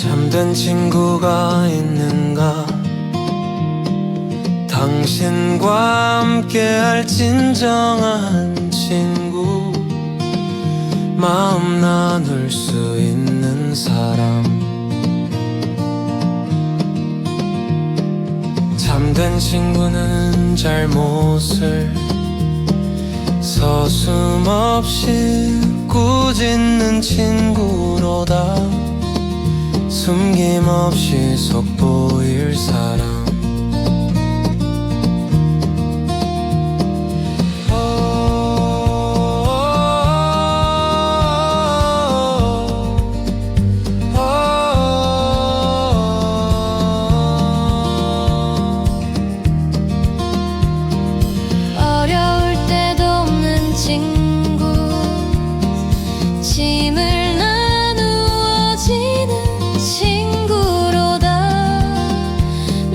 참된 친구가 있는가? 당신과 함께할 진정한 친구. 마음 나눌 수 있는 사람. 참된 친구는 잘못을 서슴없이 꾸짖는 친구로다 숨김없이 속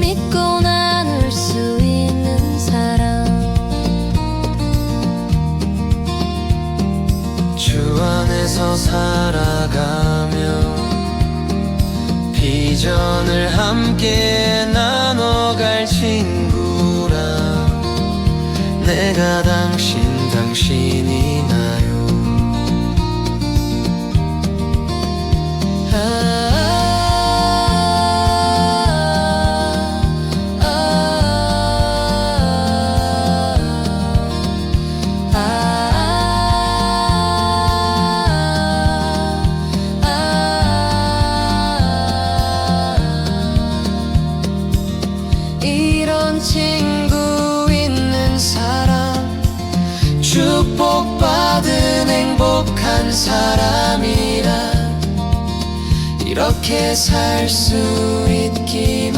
믿고 나눌 수 있는 사람 주 안에서 살아가며 비전을 함께 나눠갈 친구라. 내가 당신 당신이 나요 이런 친구 있는 사람 축복받은 행복한 사람이라. 이렇게 살 수 있기만